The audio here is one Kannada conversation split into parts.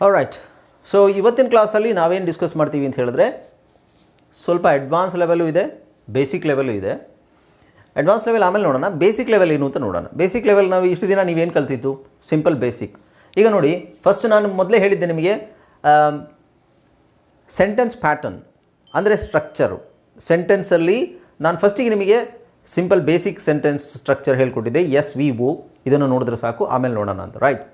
ರೈಟ್ ಸೊ ಇವತ್ತಿನ ಕ್ಲಾಸಲ್ಲಿ ನಾವೇನು ಡಿಸ್ಕಸ್ ಮಾಡ್ತೀವಿ ಅಂತ ಹೇಳಿದ್ರೆ, ಸ್ವಲ್ಪ ಅಡ್ವಾನ್ಸ್ ಲೆವೆಲು ಇದೆ ಬೇಸಿಕ್ ಲೆವೆಲು ಇದೆ. ಅಡ್ವಾನ್ಸ್ ಲೆವೆಲ್ ಆಮೇಲೆ ನೋಡೋಣ ಬೇಸಿಕ್ ಲೆವೆಲ್ ಏನು ಅಂತ ನೋಡೋಣ. ಬೇಸಿಕ್ ಲೆವೆಲ್ ನಾವು ಇಷ್ಟು ದಿನ ನೀವೇನು ಕಲ್ತಿತ್ತು ಸಿಂಪಲ್ ಬೇಸಿಕ್ ಈಗ ನೋಡಿ ಫಸ್ಟ್ ನಾನು ಮೊದಲೇ ಹೇಳಿದ್ದೆ ನಿಮಗೆ ಸೆಂಟೆನ್ಸ್ ಪ್ಯಾಟರ್ನ್ ಅಂದರೆ ಸ್ಟ್ರಕ್ಚರು ಸೆಂಟೆನ್ಸಲ್ಲಿ ನಾನು ಫಸ್ಟಿಗೆ ನಿಮಗೆ ಸಿಂಪಲ್ ಬೇಸಿಕ್ ಸೆಂಟೆನ್ಸ್ ಸ್ಟ್ರಕ್ಚರ್ ಹೇಳ್ಕೊಟ್ಟಿದ್ದೆ. ಎಸ್ ವಿ ಓ ಇದನ್ನು ನೋಡಿದ್ರೆ ಸಾಕು. ಆಮೇಲೆ ನೋಡೋಣ ಅಂತ right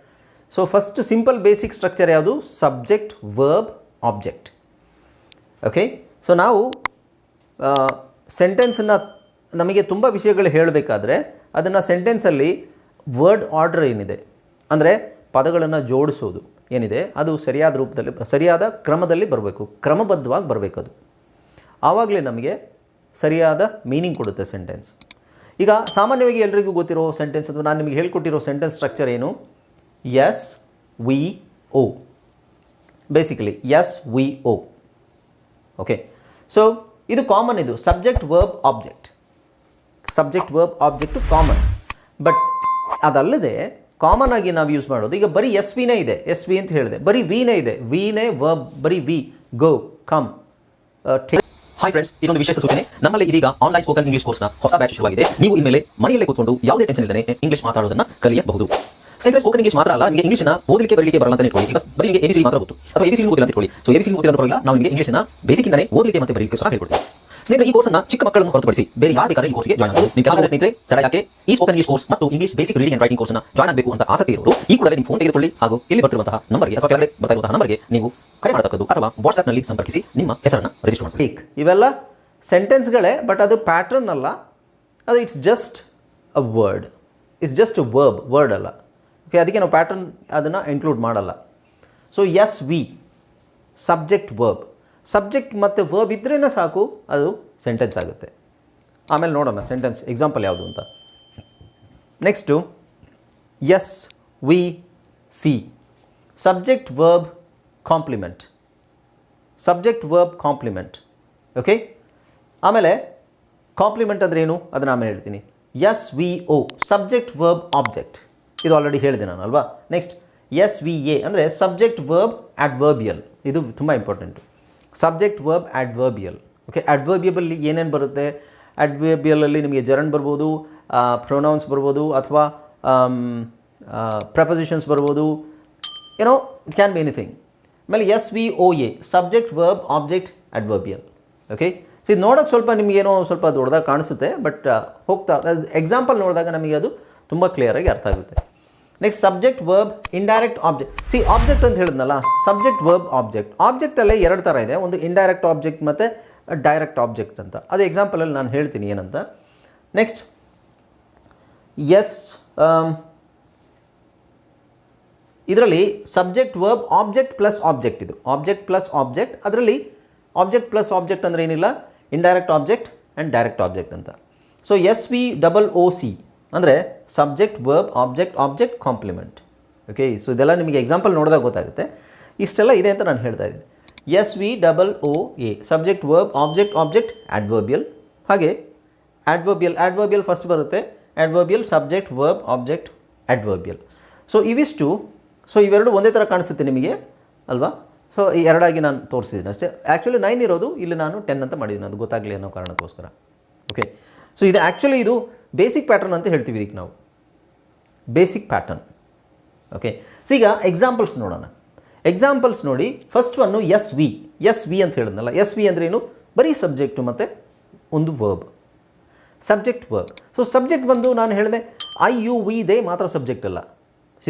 so first simple basic structure ಯಾವುದು? Subject verb object okay so ನಾವು ಸೆಂಟೆನ್ಸನ್ನು ನಮಗೆ ತುಂಬ ವಿಷಯಗಳು ಹೇಳಬೇಕಾದ್ರೆ ಅದನ್ನು ಸೆಂಟೆನ್ಸಲ್ಲಿ ವರ್ಡ್ ಆರ್ಡರ್ ಏನಿದೆ? ಅಂದರೆ ಪದಗಳನ್ನು ಜೋಡಿಸೋದು ಏನಿದೆ? ಅದು ಸರಿಯಾದ ರೂಪದಲ್ಲಿ, ಸರಿಯಾದ ಕ್ರಮದಲ್ಲಿ ಬರಬೇಕು. ಕ್ರಮಬದ್ಧವಾಗಿ ಬರಬೇಕು ಅದು ಆವಾಗಲೇ ನಮಗೆ ಸರಿಯಾದ ಮೀನಿಂಗ್ ಕೊಡುತ್ತೆ ಸೆಂಟೆನ್ಸ್ ಈಗ ಸಾಮಾನ್ಯವಾಗಿ ಎಲ್ರಿಗೂ ಗೊತ್ತಿರೋ ಸೆಂಟೆನ್ಸ್ ಅಥವಾ ನಾನು ನಿಮಗೆ ಹೇಳ್ಕೊಟ್ಟಿರೋ ಸೆಂಟೆನ್ಸ್ ಸ್ಟ್ರಕ್ಚರ್ ಏನು? S V O basically S V O okay so ಇದು ಕಾಮನ್ ಇದು. Subject verb object subject verb object common but ಅದಲ್ಲದೆ ಕಾಮನ್ ಆಗಿ ನಾವು ಯೂಸ್ ಮಾಡೋದು. ಈಗ ಬರೀ ಎಸ್ ವಿನೇ ಇದೆ. ಎಸ್ ವಿ ಅಂತ ಹೇಳಿದೆ. ಬರೀ ವಿನೇ ಇದೆ. ವಿನೇ ವರ್ಬ್ ಬರೀ V go come hi friends ಇದೊಂದು ವಿಶೇಷ ಸೂಚನೆ. ನಮ್ಮಲ್ಲಿ ಇದೀಗ ಆನ್ಲೈನ್ ಸ್ಪೋಕನ್ ಇಂಗ್ಲಿಷ್ ಕೋರ್ಸ್ನ ಹೊಸ ಬ್ಯಾಚ್ ಶುರುವಾಗಿದೆ. ನೀವು ಇನ್ಮೇಲೆ ಮನೆಯಲ್ಲೇ ಕೂತ್ಕೊಂಡು ಯಾವುದೇ ಟೆನ್ಷನ್ ಇಲ್ಲದೆ ಇಂಗ್ಲಿಷ್ ಮಾತಾಡೋದನ್ನ ಕಲಿಯಬಹುದು. ಸ್ನೇಹಿತರೆ ಸ್ಪೋಕನ್ ಇಂಗ್ಲಿಷ್ ಮಾತ್ರ ಅಲ್ಲ, ನಿಮಗೆ ಇಂಗ್ಲಿಷ್ನ ಓದಲಿಕ್ಕೆ, ಬರಲಿಕ್ಕೆ ಬರಲ್ಲ ಅಂತ ಇಟ್ಕೊಳ್ಳಿ. ಬರೀ ನಿಮಗೆ ಎಬಿಸಿ ಮಾತ್ರ ಗೊತ್ತು. ಅಥವಾ ಎಬಿಸಿ ಓದಿಲ್ಲ ಅಂತ ಇಟ್ಕೊಳ್ಳಿ. ಸೊ ಎಬಿಸಿ ಅಂತ ಪರವಾಗಿಲ್ಲ ನಾವು ನಿಮಗೆ ಇಂಗ್ಲಿಷ್ನ ಬೇಸಿಕ್ ಇಂದಾನೆ ಓದಲಿಕ್ಕೆ ಮತ್ತೆ ಬರಲಿಕ್ಕೆ ಸಹ ಹೇಳ್ಕೊಡ್ತೀವಿ. ಸ್ನೇಹಿತರೆ, ಈ ಕೋರ್ಸ್ನ ಚಿಕ್ಕ ಮಕ್ಕಳನ್ನು ಹೊರತುಪಡಿಸಿ ಬೇರೆ ಯಾರು ಬೇಕಾದ್ರೆ ಈ ಕೋರ್ಸ್ಗೆ ಜಾಯ್ನ್ ಆಗಬಹುದು ನಿಮ್ಮ ಕೆಲಸ ಸ್ನೇಹಿತರೆ, ತಡ ಯಾಕೆ? ಈ ಸ್ಪೋಕನ್ ಇಂಗ್ಲಿಷ್ ಕೋರ್ಸ್ ಮತ್ತು English basic reading and writing ಕೋರ್ಸ್ನ ಜಾಯ್ನ್ ಆಗಬೇಕು ಅಂತ ಆಸಕ್ತಿ ಇರೋರು, ಈ ಕೂಡಲೇ ನಿಮ್ಮ ಫೋನ್ ತೆಗೆದುಕೊಳ್ಳಿ ಹಾಗೂ ಇಲ್ಲಿ ಬರ್ತಿರುವಂತಹ ನಂಬರ್ಗೆ ಅಥವಾ ಕೆಳಗಡೆ ಬರ್ತಾ ನಂಬರ್ಗೆ ನೀವು ಕರೆ ಮಾಡತಕ್ಕದ್ದು ಅಥವಾ ವಾಟ್ಸ್ಆಪ್ನಲ್ಲಿ ಸಂಪರ್ಕಿಸಿ ನಿಮ್ಮ ಹೆಸರನ್ನು ರಿಜಿಸ್ಟರ್ ಮಾಡಿ ಇವೆಲ್ಲ ಸೆಂಟೆನ್ಸ್ಗಳೇ ಬಟ್ ಅದು ಪ್ಯಾಟರ್ನ್ ಅಲ್ಲ. ಅದು it's just a word it's just a verb word ಅಲ್ಲ. ಓಕೆ ಅದಕ್ಕೆ ನಾವು ಪ್ಯಾಟರ್ನ್ ಅದನ್ನು ಇನ್ಕ್ಲೂಡ್ ಮಾಡಲ್ಲ. So S V subject verb subject ಮತ್ತು ವರ್ಬ್ ಇದ್ರೇ ಸಾಕು, ಅದು ಸೆಂಟೆನ್ಸ್ ಆಗುತ್ತೆ. ಆಮೇಲೆ ನೋಡೋಣ ಸೆಂಟೆನ್ಸ್ ಎಕ್ಸಾಂಪಲ್ ಯಾವುದು ಅಂತ. Next S V C subject verb complement subject verb complement okay ಆಮೇಲೆ ಕಾಂಪ್ಲಿಮೆಂಟ್ ಅಂದ್ರೆ ಏನು? ಅದನ್ನು ಆಮೇಲೆ ಹೇಳ್ತೀನಿ. S V O subject verb object ಇದು ಆಲ್ರೆಡಿ ಹೇಳಿದೆ ನಾನು, ಅಲ್ವಾ? ನೆಕ್ಸ್ಟ್ ಎಸ್ ವಿ ಎ ಅಂದರೆ ಸಬ್ಜೆಕ್ಟ್ ವರ್ಬ್ ಅಡ್ವರ್ಬಿಯಲ್ ಇದು ತುಂಬ important subject verb adverbial okay ಅಡ್ವರ್ಬಿಯಬಲ್ಲಿ ಏನೇನು ಬರುತ್ತೆ? ಅಡ್ವರ್ಬಿಯಲಲ್ಲಿ ನಿಮಗೆ ಜರನ್ ಬರ್ಬೋದು ಪ್ರೊನೌನ್ಸ್ ಬರ್ಬೋದು, ಅಥವಾ ಪ್ರಪೊಸಿಷನ್ಸ್ ಬರ್ಬೋದು. ಏನೋ ಇಟ್ ಕ್ಯಾನ್ ಬಿ ಎನಿಥಿಂಗ್ ಆಮೇಲೆ S V O A subject verb object adverbial okay so ಇದು ನೋಡೋಕ್ಕೆ ಸ್ವಲ್ಪ ನಿಮಗೇನೋ ಸ್ವಲ್ಪ ದೊಡ್ಡದಾಗ ಕಾಣಿಸುತ್ತೆ ಬಟ್ ಹೋಗ್ತಾ ಎಕ್ಸಾಂಪಲ್ ನೋಡಿದಾಗ ನಮಗೆ ಅದು ತುಂಬ ಕ್ಲಿಯರಾಗಿ ಅರ್ಥ ಆಗುತ್ತೆ. Next subject verb indirect object C object ಅಂತ ಹೇಳಿದ್ನಲ್ಲ ಸಬ್ಜೆಕ್ಟ್ ವರ್ಬ್ ಆಬ್ಜೆಕ್ಟ್ ಆಬ್ಜೆಕ್ಟಲ್ಲೇ ಎರಡು ಥರ ಇದೆ. ಒಂದು ಇಂಡೈರೆಕ್ಟ್ ಆಬ್ಜೆಕ್ಟ್ ಮತ್ತು ಡೈರೆಕ್ಟ್ ಆಬ್ಜೆಕ್ಟ್ ಅಂತ. ಅದು ಎಕ್ಸಾಂಪಲಲ್ಲಿ ನಾನು ಹೇಳ್ತೀನಿ ಏನಂತ. ನೆಕ್ಸ್ಟ್ ಎಸ್ ಇದರಲ್ಲಿ subject verb object plus object ಇದು. ಆಬ್ಜೆಕ್ಟ್ ಪ್ಲಸ್ ಆಬ್ಜೆಕ್ಟ್ ಅದರಲ್ಲಿ ಆಬ್ಜೆಕ್ಟ್ ಪ್ಲಸ್ ಆಬ್ಜೆಕ್ಟ್ ಅಂದರೆ ಏನಿಲ್ಲ? Indirect object and direct object ಅಂತ. So S V double O C ಅಂದರೆ subject verb object object complement okay so ಇದೆಲ್ಲ ನಿಮಗೆ ಎಕ್ಸಾಂಪಲ್ ನೋಡಿದಾಗ ಗೊತ್ತಾಗುತ್ತೆ. ಇಷ್ಟೆಲ್ಲ ಇದೆ ಅಂತ ನಾನು ಹೇಳ್ತಾ ಇದ್ದೀನಿ. S V double O A subject verb object object adverbial ಹಾಗೆ ಆಡ್ವರ್ಬಿಯಲ್ ಆಡ್ವರ್ಬಿಯಲ್ ಫಸ್ಟ್ ಬರುತ್ತೆ. Adverbial subject verb object adverbial so ಇವಿಷ್ಟು ಸೊ ಇವೆರಡು ಒಂದೇ ಥರ ಕಾಣಿಸುತ್ತೆ ನಿಮಗೆ, ಅಲ್ವಾ? ಸೊ ಈ ಎರಡಾಗಿ ನಾನು ತೋರಿಸಿದ್ದೀನಿ ಅಷ್ಟೇ. ಆ್ಯಕ್ಚುಲಿ ನೈನ್ ಇರೋದು, ಇಲ್ಲಿ ನಾನು ಟೆನ್ ಅಂತ ಮಾಡಿದ್ದೀನಿ. ಅದು ಗೊತ್ತಾಗಲಿ ಅನ್ನೋ ಕಾರಣಕ್ಕೋಸ್ಕರ. ಓಕೆ ಸೊ ಇದು ಆ್ಯಕ್ಚುಲಿ ಇದು ಬೇಸಿಕ್ ಪ್ಯಾಟರ್ನ್ ಅಂತ ಹೇಳ್ತೀವಿ ಇದಕ್ಕೆ ನಾವು. ಬೇಸಿಕ್ ಪ್ಯಾಟರ್ನ್ ಓಕೆ ಸೊ ಈಗ ಎಕ್ಸಾಂಪಲ್ಸ್ ನೋಡೋಣ. ಎಕ್ಸಾಂಪಲ್ಸ್ ನೋಡಿ first one S V S V ಅಂತ ಹೇಳಿದ್ನಲ್ಲ. ಎಸ್ ವಿ ಅಂದ್ರೆ ಏನು? ಬರೀ ಸಬ್ಜೆಕ್ಟು ಮತ್ತು ಒಂದು verb subject verb so subject ಬಂದು ನಾನು ಹೇಳಿದೆ ಐ ಯು ವಿ ದೇ ಮಾತ್ರ ಸಬ್ಜೆಕ್ಟ್ ಅಲ್ಲ.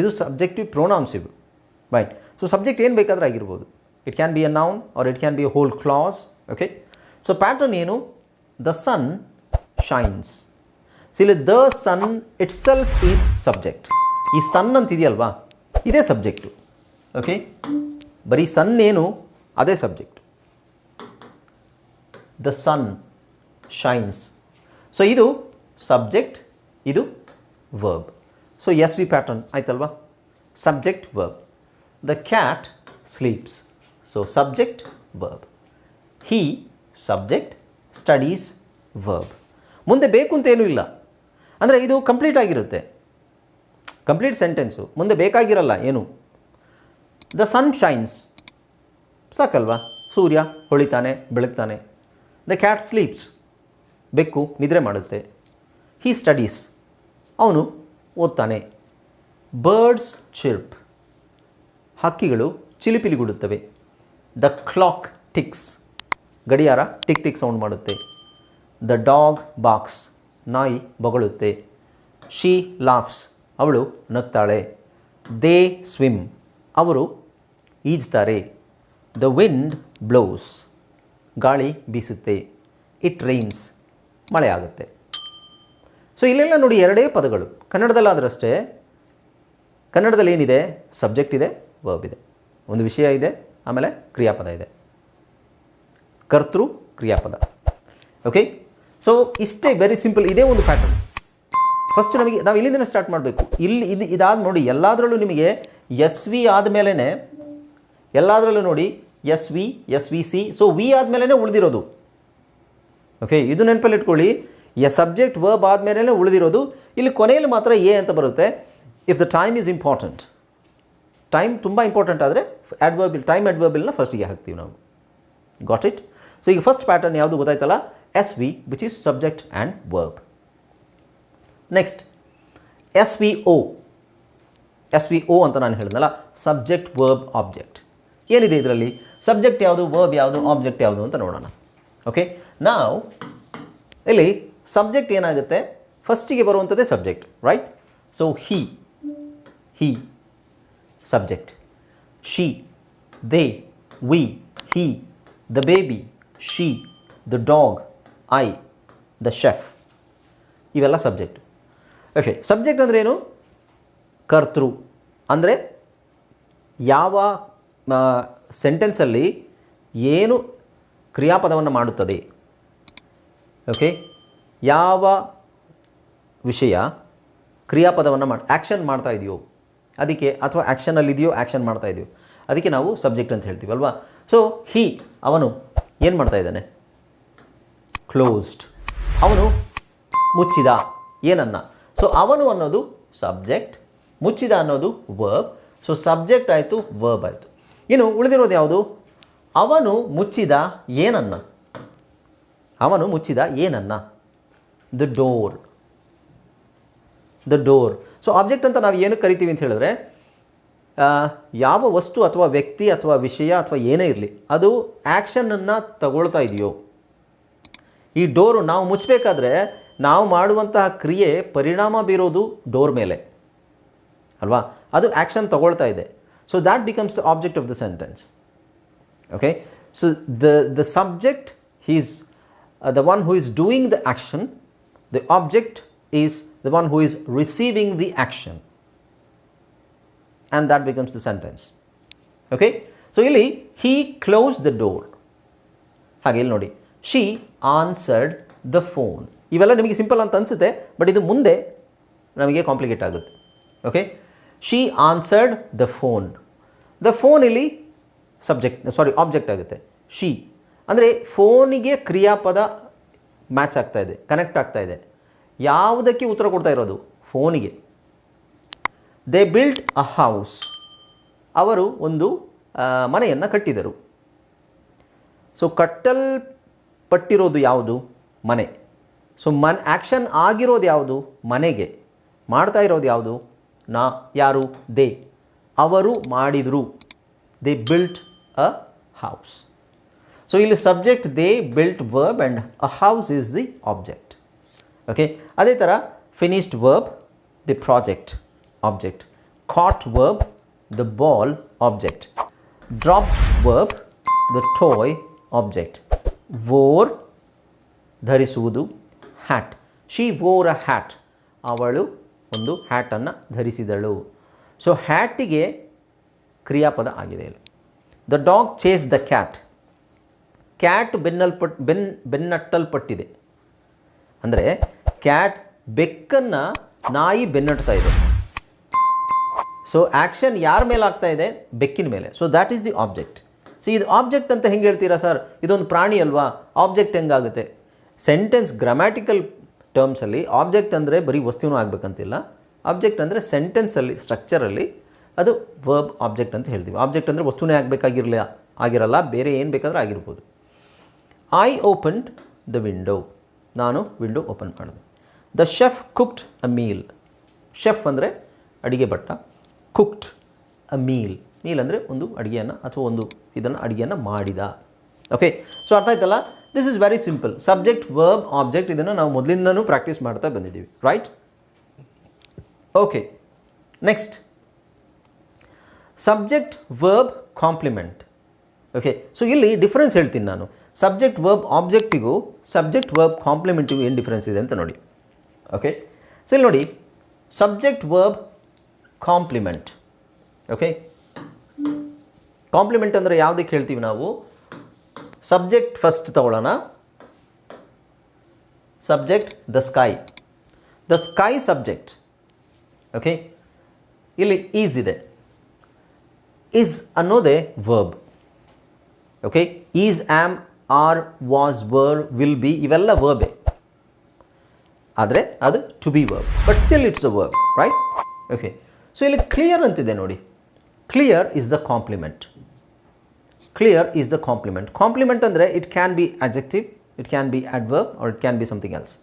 ಇದು ಸಬ್ಜೆಕ್ಟಿವ್ ಪ್ರೊನೌನ್ಸ್ ಇವು. ರೈಟ್ ಸೊ ಸಬ್ಜೆಕ್ಟ್ ಏನು ಬೇಕಾದರೂ ಆಗಿರ್ಬೋದು. It can be a noun R it can be a hole class okay so pattern ಏನು? ದ ಸನ್ ಶೈನ್ಸ್ ಸೊ ಇಲ್ಲಿ the sun itself is subject ಈ ಸನ್ ಅಂತಿದೆಯಲ್ವಾ? ಇದೇ ಸಬ್ಜೆಕ್ಟು ಓಕೆ ಬರೀ ಸನ್ ಏನು, ಅದೇ subject the sun shines so ಇದು ಸಬ್ಜೆಕ್ಟ್ ಇದು verb so S V pattern ಆಯ್ತಲ್ವಾ? Subject verb the cat sleeps so subject verb he subject studies verb ಮುಂದೆ ಬೇಕು ಅಂತೇನೂ ಇಲ್ಲ. ಅಂದರೆ ಇದು ಕಂಪ್ಲೀಟ್ ಆಗಿರುತ್ತೆ. ಕಂಪ್ಲೀಟ್ ಸೆಂಟೆನ್ಸು ಮುಂದೆ ಬೇಕಾಗಿರಲ್ಲ ಏನು? ದ ಸನ್ ಶೈನ್ಸ್ ಸಾಕಲ್ವಾ? ಸೂರ್ಯ ಹೊಳಿತಾನೆ, ಬೆಳಗ್ತಾನೆ. ದ ಕ್ಯಾಟ್ ಸ್ಲೀಪ್ಸ್ ಬೆಕ್ಕು ನಿದ್ರೆ ಮಾಡುತ್ತೆ. ಹಿ ಸ್ಟಡೀಸ್ ಅವನು ಓದ್ತಾನೆ. ಬರ್ಡ್ಸ್ ಚಿರ್ಪ್ ಹಕ್ಕಿಗಳು ಚಿಲಿಪಿಲಿಗುಡುತ್ತವೆ. ದ ಕ್ಲಾಕ್ ಟಿಕ್ಸ್ ಗಡಿಯಾರ ಟಿಕ್ ಟಿಕ್ ಸೌಂಡ್ ಮಾಡುತ್ತೆ. ದ ಡಾಗ್ ಬಾಕ್ಸ್ ನಾಯಿ ಬೊಗಳುತ್ತೆ. ಶೀ ಲಾಫ್ಸ್, ಅವಳು ನಗ್ತಾಳೆ. ದೇ ಸ್ವಿಮ್, ಅವರು ಈಜ್ತಾರೆ. ದ ವಿಂಡ್ ಬ್ಲೌಸ್, ಗಾಳಿ ಬೀಸುತ್ತೆ. ಇಟ್ ರೈನ್ಸ್, ಮಳೆ ಆಗುತ್ತೆ. ಸೊ, ಇಲ್ಲೆಲ್ಲ ನೋಡಿ ಎರಡೇ ಪದಗಳು. ಕನ್ನಡದಲ್ಲಾದ್ರಷ್ಟೇ, ಕನ್ನಡದಲ್ಲಿ ಏನಿದೆ? ಸಬ್ಜೆಕ್ಟ್ ಇದೆ ವರ್ಬ್ ಇದೆ. ಒಂದು ವಿಷಯ ಇದೆ, ಆಮೇಲೆ ಕ್ರಿಯಾಪದ ಇದೆ. ಕರ್ತೃ ಕ್ರಿಯಾಪದ. ಓಕೆ ಸೊ ಇಷ್ಟೇ ವೆರಿ ಸಿಂಪಲ್ ಇದೇ ಒಂದು ಪ್ಯಾಟರ್ನ್ ಫಸ್ಟ್ ನಮಗೆ ನಾವು ಇಲ್ಲಿಂದನೇ ಸ್ಟಾರ್ಟ್ ಮಾಡಬೇಕು. ಇಲ್ಲಿ ಇದು ಇದಾದ ನೋಡಿ, ಎಲ್ಲಾದರಲ್ಲೂ ನಿಮಗೆ ಎಸ್ ವಿ ಆದಮೇಲೆ ಎಲ್ಲಾದರಲ್ಲೂ ನೋಡಿ S V S V C so V ಆದಮೇಲೆ ಉಳಿದಿರೋದು. ಓಕೆ ಇದು ನೆನಪಲ್ಲಿ ಇಟ್ಕೊಳ್ಳಿ. ಎ ಸಬ್ಜೆಕ್ಟ್ ವರ್ಬ್ ಆದಮೇಲೆ ಉಳಿದಿರೋದು. ಇಲ್ಲಿ ಕೊನೆಯಲ್ಲಿ ಮಾತ್ರ ಎ ಅಂತ ಬರುತ್ತೆ. If the time is important time ತುಂಬ ಇಂಪಾರ್ಟೆಂಟ್ ಆದರೆ ಅಡ್ವರ್ಬಿಲ್ ಟೈಮ್ ಅಡ್ವರ್ಬಿಲ್ನ ಫಸ್ಟಿಗೆ ಹಾಕ್ತೀವಿ ನಾವು. ಗಾಟ್ ಇಟ್ ಸೊ ಈಗ ಫಸ್ಟ್ ಪ್ಯಾಟರ್ನ್ ಯಾವುದು ಗೊತ್ತಾಯ್ತಲ್ಲ? S which is subject and verb. Next, next S V S V ಅಂತ ನಾನು ಹೇಳಿದ್ನಲ್ಲ ಸಬ್ಜೆಕ್ಟ್ ವರ್ಬ್ ಆಬ್ಜೆಕ್ಟ್ ಏನಿದೆ ಇದರಲ್ಲಿ? ಸಬ್ಜೆಕ್ಟ್ ಯಾವುದು ವರ್ಬ್ ಯಾವುದು ಆಬ್ಜೆಕ್ಟ್ ಯಾವುದು ಅಂತ ನೋಡೋಣ. ಓಕೆ ನಾವು ಇಲ್ಲಿ ಸಬ್ಜೆಕ್ಟ್ ಏನಾಗುತ್ತೆ? ಫಸ್ಟಿಗೆ ಬರುವಂಥದ್ದೇ subject right so he he subject she they we he the baby she the dog I the chef ಇವೆಲ್ಲ ಸಬ್ಜೆಕ್ಟ್ ಓಕೆ ಸಬ್ಜೆಕ್ಟ್ ಅಂದರೆ ಏನು? ಕರ್ತೃ. ಅಂದರೆ ಯಾವ ಸೆಂಟೆನ್ಸಲ್ಲಿ ಏನು ಕ್ರಿಯಾಪದವನ್ನು ಮಾಡುತ್ತದೆ? ಓಕೆ ಯಾವ ವಿಷಯ ಕ್ರಿಯಾಪದವನ್ನು ಮಾಡಿ ಆ್ಯಕ್ಷನ್ ಮಾಡ್ತಾ ಇದೆಯೋ? ಅದಕ್ಕೆ ಅಥವಾ ಆ್ಯಕ್ಷನಲ್ಲಿದೆಯೋ ಆ್ಯಕ್ಷನ್ ಮಾಡ್ತಾ ಇದೆಯೋ? ಅದಕ್ಕೆ ನಾವು ಸಬ್ಜೆಕ್ಟ್ ಅಂತ ಹೇಳ್ತೀವಿ ಅಲ್ವಾ ಸೊ ಹಿ ಅವನು ಏನು ಮಾಡ್ತಾ ಇದ್ದಾನೆ? ಕ್ಲೋಸ್ಡ್ ಅವನು ಮುಚ್ಚಿದ. ಏನನ್ನ? ಸೊ ಅವನು ಅನ್ನೋದು ಸಬ್ಜೆಕ್ಟ್ ಮುಚ್ಚಿದ ಅನ್ನೋದು ವರ್ಬ್ ಸೊ ಸಬ್ಜೆಕ್ಟ್ ಆಯಿತು ವರ್ಬ್ ಆಯಿತು. ಇನ್ನು ಉಳಿದಿರೋದು ಯಾವುದು? ಅವನು ಮುಚ್ಚಿದ ಏನನ್ನ? ಅವನು ಮುಚ್ಚಿದ ಏನನ್ನ? The door the door so object ಅಂತ ನಾವು ಏನು ಕರಿತೀವಿ ಅಂತ ಹೇಳಿದ್ರೆ ಯಾವ ವಸ್ತು ಅಥವಾ ವ್ಯಕ್ತಿ ಅಥವಾ ವಿಷಯ ಅಥವಾ ಏನೇ ಇರಲಿ, ಅದು ಆ್ಯಕ್ಷನನ್ನು ತಗೊಳ್ತಾ ಇದೆಯೋ ಈ ಡೋರು ನಾವು ಮುಚ್ಚಬೇಕಾದ್ರೆ ನಾವು ಮಾಡುವಂತಹ ಕ್ರಿಯೆ ಪರಿಣಾಮ ಬೀರೋದು ಡೋರ್ ಮೇಲೆ. ಅಲ್ವಾ? ಅದು ಆ್ಯಕ್ಷನ್ ತಗೊಳ್ತಾ ಇದೆ. So that becomes the object of the sentence okay so the the subject is the one who who doing the action the object is the one who who receiving the action and that becomes the sentence okay so ಇಲ್ಲಿ ಹೀ ಕ್ಲೋಸ್ ದ ಡೋರ್ ಹಾಗೆ ಇಲ್ಲಿ ನೋಡಿ. ಶಿ ಆನ್ಸರ್ಡ್ ದ ಫೋನ್ ಇವೆಲ್ಲ ನಿಮಗೆ ಸಿಂಪಲ್ ಅಂತ ಅನಿಸುತ್ತೆ ಬಟ್ ಇದು ಮುಂದೆ ನಮಗೆ ಕಾಂಪ್ಲಿಕೇಟ್ ಆಗುತ್ತೆ. Okay she answered the phone the phone ಇಲ್ಲಿ ಸಬ್ಜೆಕ್ಟ್ ಸಾರಿ ಆಬ್ಜೆಕ್ಟ್ ಆಗುತ್ತೆ. ಶಿ ಅಂದರೆ ಫೋನಿಗೆ ಕ್ರಿಯಾಪದ ಮ್ಯಾಚ್ ಆಗ್ತಾ ಇದೆ ಕನೆಕ್ಟ್ ಆಗ್ತಾ ಇದೆ. ಯಾವುದಕ್ಕೆ ಉತ್ತರ ಕೊಡ್ತಾ ಇರೋದು? ಫೋನಿಗೆ. ದೇ ಬಿಲ್ಡ್ ಅ ಹೌಸ್ ಅವರು ಒಂದು ಮನೆಯನ್ನು ಕಟ್ಟಿದರು. ಸೊ ಕಟ್ಟಲ್ಪಟ್ಟಿರೋದು ಯಾವುದು? ಮನೆ. ಸೊ ಮನ್ ಆ್ಯಕ್ಷನ್ ಆಗಿರೋದು ಯಾವುದು? ಮನೆಗೆ. ಮಾಡ್ತಾ ಇರೋದು ಯಾವುದು? ನಾ, ಯಾರು? ದೇ. ಅವರು ಮಾಡಿದರು. They built a house so ಇಲ್ಲಿ subject they built verb and a house is the object okay ಅದೇ ಥರ finished verb the project object caught verb the ball object dropped verb the toy object wore ಧರಿಸುವುದು hat. She wore a hat. ಅವಳು ಒಂದು ಹ್ಯಾಟನ್ನು ಧರಿಸಿದಳು. ಸೊ ಹ್ಯಾಟಿಗೆ ಕ್ರಿಯಾಪದ ಆಗಿದೆ ಇಲ್ಲಿ. The dog chase the cat cat ಬೆನ್ನಲ್ಪಟ್, ಬೆನ್, ಬೆನ್ನಟ್ಟಲ್ಪಟ್ಟಿದೆ. ಅಂದರೆ ಕ್ಯಾಟ್ ಬೆಕ್ಕನ್ನು ನಾಯಿ ಬೆನ್ನಟ್ತಾ ಇದೆ. ಸೊ ಆ್ಯಕ್ಷನ್ ಯಾರ ಮೇಲೆ ಆಗ್ತಾ ಇದೆ? ಬೆಕ್ಕಿನ ಮೇಲೆ. So that is the object so ಇದು ಆಬ್ಜೆಕ್ಟ್ ಅಂತ ಹೆಂಗೆ ಹೇಳ್ತೀರಾ ಸರ್ ಇದೊಂದು ಪ್ರಾಣಿ ಅಲ್ವಾ? ಆಬ್ಜೆಕ್ಟ್ ಹೆಂಗಾಗುತ್ತೆ? ಸೆಂಟೆನ್ಸ್ ಗ್ರಾಮ್ಯಾಟಿಕಲ್ ಟರ್ಮ್ಸಲ್ಲಿ ಆಬ್ಜೆಕ್ಟ್ ಅಂದರೆ ಬರೀ ವಸ್ತುವೂ ಆಗಬೇಕಂತಿಲ್ಲ. ಆಬ್ಜೆಕ್ಟ್ ಅಂದರೆ ಸೆಂಟೆನ್ಸಲ್ಲಿ ಸ್ಟ್ರಕ್ಚರಲ್ಲಿ ಅದು ವರ್ಬ್ ಆಬ್ಜೆಕ್ಟ್ ಅಂತ ಹೇಳ್ತೀವಿ. ಆಬ್ಜೆಕ್ಟ್ ಅಂದರೆ ವಸ್ತುನೇ ಆಗಬೇಕಾಗಿರಲಿಲ್ಲ ಆಗಿರಲ್ಲ, ಬೇರೆ ಏನು ಬೇಕಾದರೂ ಆಗಿರ್ಬೋದು. ಐ ಓಪನ್ಡ್ ದ ವಿಂಡೋ ನಾನು ವಿಂಡೋ ಓಪನ್ ಮಾಡಿದೆ. The chef cooked a meal chef ಅಂದರೆ ಅಡಿಗೆ ಭಟ್ಟ. ಕುಕ್ಡ್ ಅ ಮೀಲ್ ಮೀಲ್ ಅಂದರೆ ಒಂದು ಅಡುಗೆಯನ್ನು ಅಥವಾ ಒಂದು ಇದನ್ನು ಅಡುಗೆಯನ್ನು ಮಾಡಿದ. ಓಕೆ ಸೊ ಅರ್ಥ ಆಯ್ತಲ್ಲ? This is very simple subject verb object ಇದನ್ನು ನಾವು ಮೊದಲಿಂದನೂ ಪ್ರಾಕ್ಟೀಸ್ ಮಾಡ್ತಾ ಬಂದಿದ್ದೀವಿ. Right okay next subject verb complement okay so ಇಲ್ಲಿ ಡಿಫ್ರೆನ್ಸ್ ಹೇಳ್ತೀನಿ ನಾನು. ಸಬ್ಜೆಕ್ಟ್ ವರ್ಬ್ ಆಬ್ಜೆಕ್ಟಿಗೂ ಸಬ್ಜೆಕ್ಟ್ ವರ್ಬ್ ಕಾಂಪ್ಲಿಮೆಂಟಿಗೂ ಏನು ಡಿಫ್ರೆನ್ಸ್ ಇದೆ ಅಂತ ನೋಡಿ. ಓಕೆ ಸೊ ಇಲ್ಲಿ ನೋಡಿ. Subject verb complement okay complement ಅಂದರೆ ಯಾವುದಕ್ಕೆ ಹೇಳ್ತೀವಿ ನಾವು? ಸಬ್ಜೆಕ್ಟ್ ಫಸ್ಟ್ ತಗೊಳ್ಳೋಣ. Subject the sky the sky subject okay ಇಲ್ಲಿ ಈಸ್ ಇದೆ. ಈಸ್ ಅನ್ನೋದೇ verb okay is am are was were will be ಇವೆಲ್ಲ ವರ್ಬೇ ಆದರೆ ಅದು to be verb but still it's a verb right okay so ಇಲ್ಲಿ ಕ್ಲಿಯರ್ ಅಂತಿದೆ ನೋಡಿ. Clear is the complement clear is the complement complement ಅಂದರೆ it can be adjective it can be adverb or it can be something else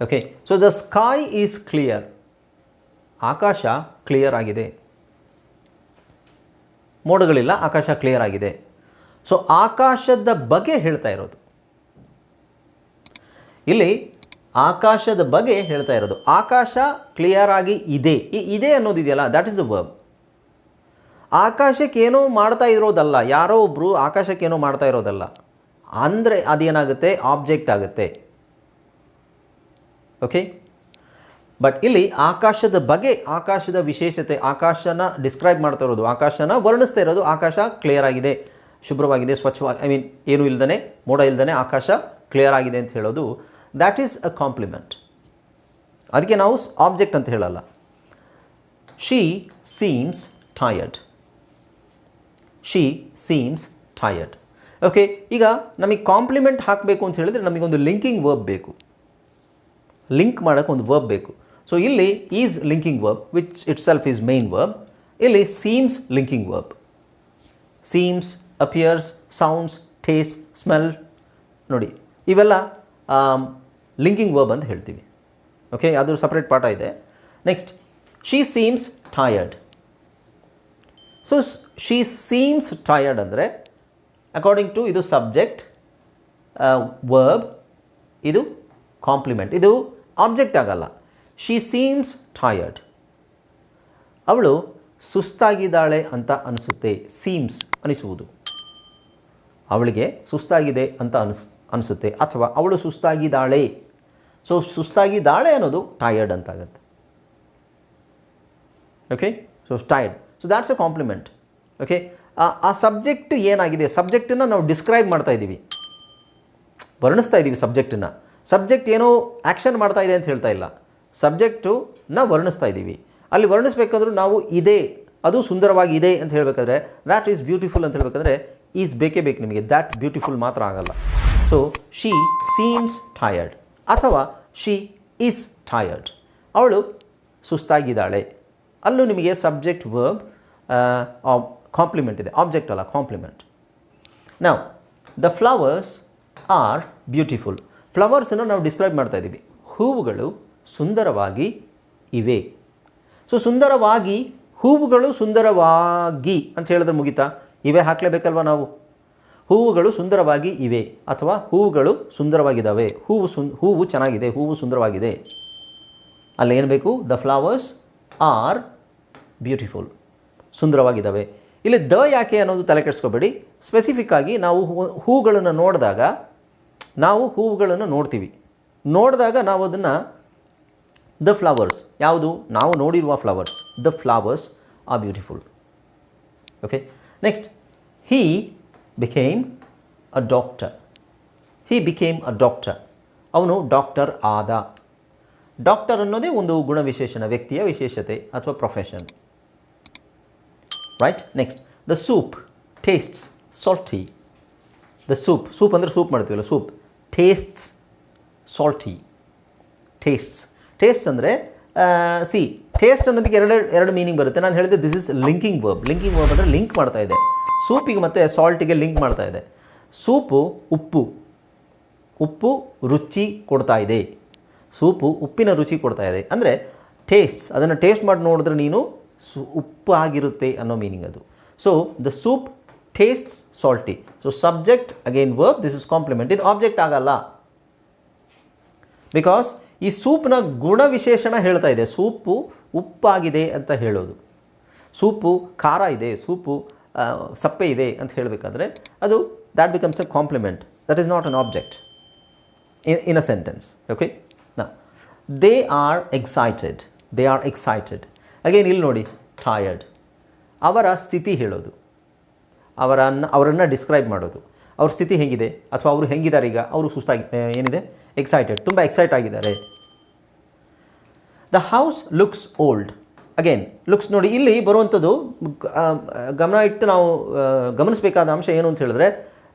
okay so the sky is clear Akash clear ಆಗಿದೆ. ಮೋಡಗಳಿಲ್ಲ, ಆಕಾಶ ಕ್ಲಿಯರ್ ಆಗಿದೆ. ಸೊ ಆಕಾಶದ ಬಗ್ಗೆ ಹೇಳ್ತಾ ಇರೋದು. ಇಲ್ಲಿ ಆಕಾಶದ ಬಗ್ಗೆ ಹೇಳ್ತಾ ಇರೋದು. ಆಕಾಶ ಕ್ಲಿಯರ್ ಆಗಿ ಇದೆ. ಈ ಇದೆ ಅನ್ನೋದಿದೆಯಲ್ಲ ದ್ಯಾಟ್ ಇಸ್ ದ ವರ್ಬ್ ಆಕಾಶಕ್ಕೆ ಏನೋ ಮಾಡ್ತಾ ಇರೋದಲ್ಲ, ಯಾರೋ ಒಬ್ಬರು ಆಕಾಶಕ್ಕೇನೋ ಮಾಡ್ತಾ ಇರೋದಲ್ಲ, ಅಂದರೆ ಅದೇನಾಗುತ್ತೆ? ಆಬ್ಜೆಕ್ಟ್ ಆಗುತ್ತೆ. ಓಕೆ ಬಟ್ ಇಲ್ಲಿ ಆಕಾಶದ ಬಗ್ಗೆ, ಆಕಾಶದ ವಿಶೇಷತೆ, ಆಕಾಶನ ಡಿಸ್ಕ್ರೈಬ್ ಮಾಡ್ತಾ ಇರೋದು, ಆಕಾಶನ ವರ್ಣಿಸ್ತಾ ಇರೋದು, ಆಕಾಶ ಕ್ಲಿಯರ್ ಆಗಿದೆ, ಶುಭ್ರವಾಗಿದೆ, ಸ್ವಚ್ಛವಾಗಿ ಐ ಮೀನ್ ಏನು ಇಲ್ಲದೇ ಮೋಡ ಇಲ್ಲದೇ ಆಕಾಶ ಕ್ಲಿಯರ್ ಆಗಿದೆ ಅಂತ ಹೇಳೋದು. ದ್ಯಾಟ್ ಈಸ್ ಅ ಕಾಂಪ್ಲಿಮೆಂಟ್ ಅದಕ್ಕೆ ನಾವು ಆಬ್ಜೆಕ್ಟ್ ಅಂತ ಹೇಳಲ್ಲ. She seems tired she seems tired okay ಈಗ ನಮಗೆ ಕಾಂಪ್ಲಿಮೆಂಟ್ ಹಾಕಬೇಕು ಅಂತ ಹೇಳಿದ್ರೆ ನಮಗೊಂದು ಲಿಂಕಿಂಗ್ ವರ್ಬ್ ಬೇಕು. ಲಿಂಕ್ ಮಾಡೋಕ್ಕೆ ಒಂದು ವರ್ಬ್ ಬೇಕು. ಸೊ ಇಲ್ಲಿ is linking verb which itself is main verb ಇಲ್ಲಿ seems linking verb seems appears sounds taste smell ನೋಡಿ, ಇವೆಲ್ಲ ಲಿಂಕಿಂಗ್ ವರ್ಬ್ ಅಂತ ಹೇಳ್ತೀವಿ. ಓಕೆ ಅದು ಸಪ್ರೇಟ್ ಪಾಠ ಇದೆ next she seems tired so she seems tired ಅಂದರೆ ಅಕಾರ್ಡಿಂಗ್ ಟು ಇದು ಸಬ್ಜೆಕ್ಟ್ ವರ್ಬ್ ಇದು ಕಾಂಪ್ಲಿಮೆಂಟ್ ಇದು ಆಬ್ಜೆಕ್ಟ್ ಆಗಲ್ಲ. ಶಿ ಸೀಮ್ಸ್ ಟಯರ್ಡ್ ಅವಳು ಸುಸ್ತಾಗಿದ್ದಾಳೆ ಅಂತ ಅನಿಸುತ್ತೆ. ಸೀಮ್ಸ್ ಅನಿಸುವುದು. ಅವಳಿಗೆ ಸುಸ್ತಾಗಿದೆ ಅಂತ ಅನಿಸ್, ಅನಿಸುತ್ತೆ. ಅಥವಾ ಅವಳು ಸುಸ್ತಾಗಿದ್ದಾಳೆ. ಸೊ ಸುಸ್ತಾಗಿದ್ದಾಳೆ ಅನ್ನೋದು tired ಅಂತಾಗತ್ತೆ. Okay so tired so that's a complement okay ಆ ಸಬ್ಜೆಕ್ಟ್ ಏನಾಗಿದೆ? ಸಬ್ಜೆಕ್ಟನ್ನು ನಾವು ಡಿಸ್ಕ್ರೈಬ್ ಮಾಡ್ತಾ ಇದ್ದೀವಿ. ವರ್ಣಿಸ್ತಾ ಇದ್ದೀವಿ ಸಬ್ಜೆಕ್ಟನ್ನು ಸಬ್ಜೆಕ್ಟ್ ಏನೋ ಆ್ಯಕ್ಷನ್ ಮಾಡ್ತಾ ಇದೆ ಅಂತ ಹೇಳ್ತಾ ಇಲ್ಲ. ಸಬ್ಜೆಕ್ಟುನ ವರ್ಣಿಸ್ತಾ ಇದ್ದೀವಿ. ಅಲ್ಲಿ ವರ್ಣಿಸ್ಬೇಕಾದ್ರೂ ನಾವು ಇದೆ, ಅದು ಸುಂದರವಾಗಿ ಇದೆ ಅಂತ ಹೇಳಬೇಕಾದ್ರೆ ದ್ಯಾಟ್ ಈಸ್ ಬ್ಯೂಟಿಫುಲ್ ಅಂತ ಹೇಳಬೇಕಾದ್ರೆ ಈಸ್ ಬೇಕೇ ಬೇಕು ನಿಮಗೆ. ದ್ಯಾಟ್ ಬ್ಯೂಟಿಫುಲ್ ಮಾತ್ರ ಆಗಲ್ಲ. ಸೊ ಶಿ ಸೀಮ್ಸ್ ಟಯರ್ಡ್ ಅಥವಾ ಶಿ ಈಸ್ ಟಯರ್ಡ್ ಅವಳು ಸುಸ್ತಾಗಿದ್ದಾಳೆ. ಅಲ್ಲೂ ನಿಮಗೆ ಸಬ್ಜೆಕ್ಟ್ ವರ್ಬ್ ಕಾಂಪ್ಲಿಮೆಂಟ್ ಇದೆ ಆಬ್ಜೆಕ್ಟ್ ಅಲ್ಲ ಕಾಂಪ್ಲಿಮೆಂಟ್ ನಾವು ದ ಫ್ಲವರ್ಸ್ ಆರ್ ಬ್ಯೂಟಿಫುಲ್ ಫ್ಲವರ್ಸನ್ನು ನಾವು ಡಿಸ್ಕ್ರೈಬ್ ಮಾಡ್ತಾ ಇದ್ದೀವಿ. ಹೂವುಗಳು ಸುಂದರವಾಗಿ ಇವೆ. ಸೊ ಸುಂದರವಾಗಿ, ಹೂವುಗಳು ಸುಂದರವಾಗಿ ಅಂತ ಹೇಳಿದ್ರೆ ಮುಗಿತಾ? ಇವೆ ಹಾಕಲೇಬೇಕಲ್ವ ನಾವು? ಹೂವುಗಳು ಸುಂದರವಾಗಿ ಇವೆ ಅಥವಾ ಹೂವುಗಳು ಸುಂದರವಾಗಿದ್ದಾವೆ? ಹೂವು ಸುನ್ ಹೂವು ಚೆನ್ನಾಗಿದೆ, ಹೂವು ಸುಂದರವಾಗಿದೆ. ಅಲ್ಲಿ ಏನು ಬೇಕು? ದ ಫ್ಲವರ್ಸ್ ಆರ್ ಬ್ಯೂಟಿಫುಲ್ ಸುಂದರವಾಗಿದ್ದಾವೆ. ಇಲ್ಲಿ ದ ಯಾಕೆ ಅನ್ನೋದು ತಲೆ ಕೆಡಿಸ್ಕೋಬೇಡಿ. ಸ್ಪೆಸಿಫಿಕ್ ಆಗಿ ನಾವು ಹೂಗಳನ್ನು ನೋಡಿದಾಗ, ನಾವು ಹೂವುಗಳನ್ನು ನೋಡ್ತೀವಿ. ನೋಡಿದಾಗ ನಾವು ಅದನ್ನು ದ ಫ್ಲವರ್ಸ್. ಯಾವುದು? ನಾವು ನೋಡಿರುವ flowers. The flowers are beautiful. Okay next he became a doctor he became a doctor ಅವನು ಡಾಕ್ಟರ್ ಆದ. ಡಾಕ್ಟರ್ ಅನ್ನೋದೇ ಒಂದು ಗುಣವಿಶೇಷಣ ವ್ಯಕ್ತಿಯ ವಿಶೇಷತೆ ಅಥವಾ profession right next the soup tastes salty the soup soup ಅಂದರೆ ಸೂಪ್ ಮಾಡ್ತೀವಲ್ಲ soup tastes salty tastes taste ಅಂದರೆ ಸಿ ಟೇಸ್ಟ್ ಅನ್ನೋದಕ್ಕೆ ಎರಡು ಎರಡು ಮೀನಿಂಗ್ ಬರುತ್ತೆ. ನಾನು ಹೇಳಿದೆ this is linking verb linking verb ಅಂದರೆ ಲಿಂಕ್ ಮಾಡ್ತಾ ಇದೆ. ಸೂಪಿಗೆ ಮತ್ತು ಸಾಲ್ಟಿಗೆ ಲಿಂಕ್ ಮಾಡ್ತಾ ಇದೆ. ಸೂಪು ಉಪ್ಪು. ಉಪ್ಪು ರುಚಿ ಕೊಡ್ತಾ ಇದೆ. ಸೂಪು ಉಪ್ಪಿನ ರುಚಿ ಕೊಡ್ತಾ ಇದೆ. ಅಂದರೆ ಟೇಸ್ಟ್ ಅದನ್ನು ಟೇಸ್ಟ್ ಮಾಡಿ ನೋಡಿದ್ರೆ ನೀನು ಸು ಉಪ್ಪು ಆಗಿರುತ್ತೆ ಅನ್ನೋ ಮೀನಿಂಗ್ ಅದು. So the soup tastes salty so subject again verb this is complement ಇದು ಆಬ್ಜೆಕ್ಟ್ ಆಗಲ್ಲ. ಬಿಕಾಸ್ ಈ ಸೂಪ್ನ ಗುಣವಿಶೇಷಣ ಹೇಳ್ತಾ ಇದೆ. ಸೂಪು ಉಪ್ಪಾಗಿದೆ ಅಂತ ಹೇಳೋದು. ಸೂಪು ಖಾರ ಇದೆ, ಸೂಪು ಸಪ್ಪೆ ಇದೆ ಅಂತ ಹೇಳಬೇಕಾದ್ರೆ ಅದು that becomes a complement that is not an object in a sentence okay ನಾ they are excited they are are Again, ಇಲ್ಲಿ ನೋಡಿ ಥಾಯರ್ಡ್ ಅವರ ಸ್ಥಿತಿ ಹೇಳೋದು. ಅವರನ್ನು ಅವರನ್ನು ಡಿಸ್ಕ್ರೈಬ್ ಮಾಡೋದು. ಅವ್ರ ಸ್ಥಿತಿ ಹೇಗಿದೆ? ಅಥವಾ ಅವರು ಹೆಂಗಿದ್ದಾರೆ ಈಗ? ಅವರು ಸುಸ್ತಾಗಿ ಏನಿದೆ? ಎಕ್ಸೈಟೆಡ್ ತುಂಬ ಎಕ್ಸೈಟ್ ಆಗಿದ್ದಾರೆ. The house looks old again looks ನೋಡಿ ಇಲ್ಲಿ ಬರುವಂಥದ್ದು ಗಮನ ಇಟ್ಟು ನಾವು ಗಮನಿಸಬೇಕಾದ ಅಂಶ ಏನು ಅಂತ ಹೇಳಿದ್ರೆ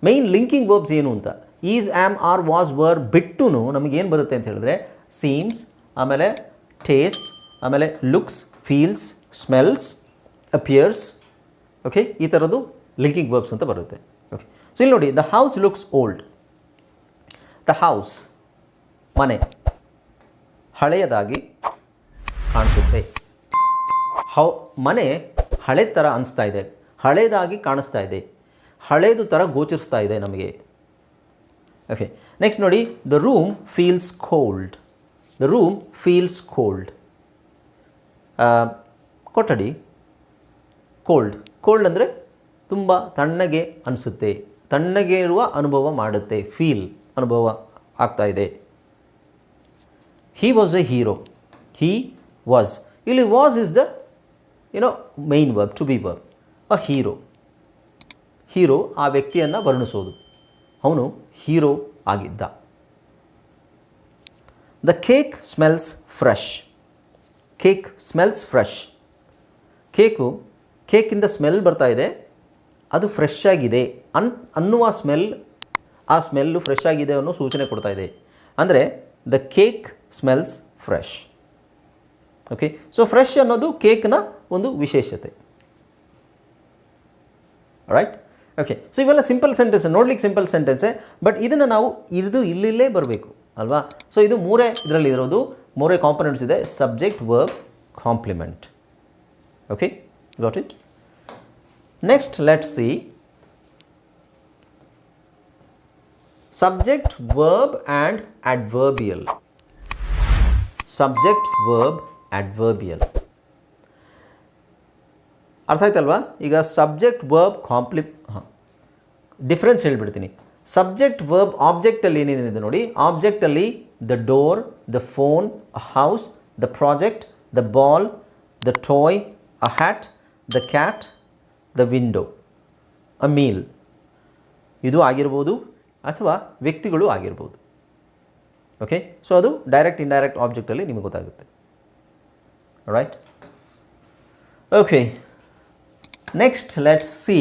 ಮೈನ್ ಲಿಂಕಿಂಗ್ ವರ್ಬ್ಸ್ ಏನು ಅಂತ. Is am are was were ಬಿಟ್ಟು ನಮಗೇನು ಬರುತ್ತೆ ಅಂತ ಹೇಳಿದ್ರೆ ಸೀಮ್ಸ್ ಆಮೇಲೆ ಟೇಸ್ಟ್ ಆಮೇಲೆ looks feels smells appears okay ಈ ಥರದ್ದು ಲಿಂಕಿಂಗ್ ವರ್ಬ್ಸ್ ಅಂತ ಬರುತ್ತೆ. ಓಕೆ ಸೊ ಇಲ್ಲಿ ನೋಡಿ the house looks old the house ಮನೆ, ಹಳೆಯದಾಗಿ ಕಾಣಿಸುತ್ತೆ. ಹೌ, ಮನೆ ಹಳೆ ಥರ ಅನಿಸ್ತಾ ಇದೆ. ಹಳೆಯದಾಗಿ ಕಾಣಿಸ್ತಾ ಇದೆ. ಹಳೇದು ಥರ ಗೋಚರಿಸ್ತಾ ಇದೆ ನಮಗೆ. ಓಕೆ ನೆಕ್ಸ್ಟ್ ನೋಡಿ the room feels cold the room feels cold ಕೊಠಡಿ, ಕೋಲ್ಡ್. ಕೋಲ್ಡ್ ಅಂದರೆ ತುಂಬ ತಣ್ಣಗೆ ಅನಿಸುತ್ತೆ. ತಣ್ಣಗೆ ಇರುವ ಅನುಭವ ಮಾಡುತ್ತೆ ಫೀಲ್ ಅನುಭವ ಆಗ್ತಾ ಇದೆ. He was a hero he was ಇಲ್ಲಿ was is the you know main verb to be verb a hero hero ಆ ವ್ಯಕ್ತಿಯನ್ನು ವರ್ಣಿಸೋದು. ಅವನು ಹೀರೋ ಆಗಿದ್ದ. The cake smells fresh cake smells fresh. Cake, ಕೇಕಿಂದ smell ಬರ್ತಾ ಇದೆ. ಅದು ಫ್ರೆಶ್ ಆಗಿದೆ. ಅನ್, ಅನ್ನುವ ಸ್ಮೆಲ್, ಆ ಸ್ಮೆಲ್ಲು ಫ್ರೆಶ್ ಆಗಿದೆ ಅನ್ನೋ ಸೂಚನೆ ಕೊಡ್ತಾ ಇದೆ. ಅಂದರೆ the cake smells fresh okay so fresh ಅನ್ನೋದು ಕೇಕ್ನ ಒಂದು ವಿಶೇಷತೆ. ರೈಟ್ ಓಕೆ ಸೊ ಇವೆಲ್ಲ ಸಿಂಪಲ್ ಸೆಂಟೆನ್ಸ್ ನೋಡ್ಲಿಕ್ಕೆ ಸಿಂಪಲ್ ಸೆಂಟೆನ್ಸೇ ಬಟ್ ಇದನ್ನು ನಾವು ಇದು ಇಲ್ಲಿಲ್ಲೇ ಬರಬೇಕು. ಅಲ್ವಾ? ಸೊ ಇದು ಮೂರೇ ಇದರಲ್ಲಿ ಇರೋದು ಮೂರೇ ಕಾಂಪೊನೆಂಟ್ಸ್ ಇದೆ subject verb complement okay got it next let see subject verb and adverbial subject verb adverbial ಅರ್ಥ ಆಯ್ತಲ್ವಾ? ಈಗ ಸಬ್ಜೆಕ್ಟ್ ವರ್ಬ್ ಕಾಂಪ್ಲಿ ಡಿಫ್ರೆನ್ಸ್ ಹೇಳಿಬಿಡ್ತೀನಿ. ಸಬ್ಜೆಕ್ಟ್ ವರ್ಬ್ ಆಬ್ಜೆಕ್ಟಲ್ಲಿ ಏನೇನಿದೆ ನೋಡಿ? ಆಬ್ಜೆಕ್ಟಲ್ಲಿ the door, the phone, a house, the project, the ball, the toy, a hat, the cat, the window, a meal. ಇದು ಆಗಿರ್ಬೋದು ಅಥವಾ ವ್ಯಕ್ತಿಗಳು ಆಗಿರ್ಬೋದು ಓಕೆ ಸೊ ಅದು ಡೈರೆಕ್ಟ್ ಇಂಡೈರೆಕ್ಟ್ ಆಬ್ಜೆಕ್ಟಲ್ಲಿ ನಿಮಗೆ ಗೊತ್ತಾಗುತ್ತೆ right okay next let's see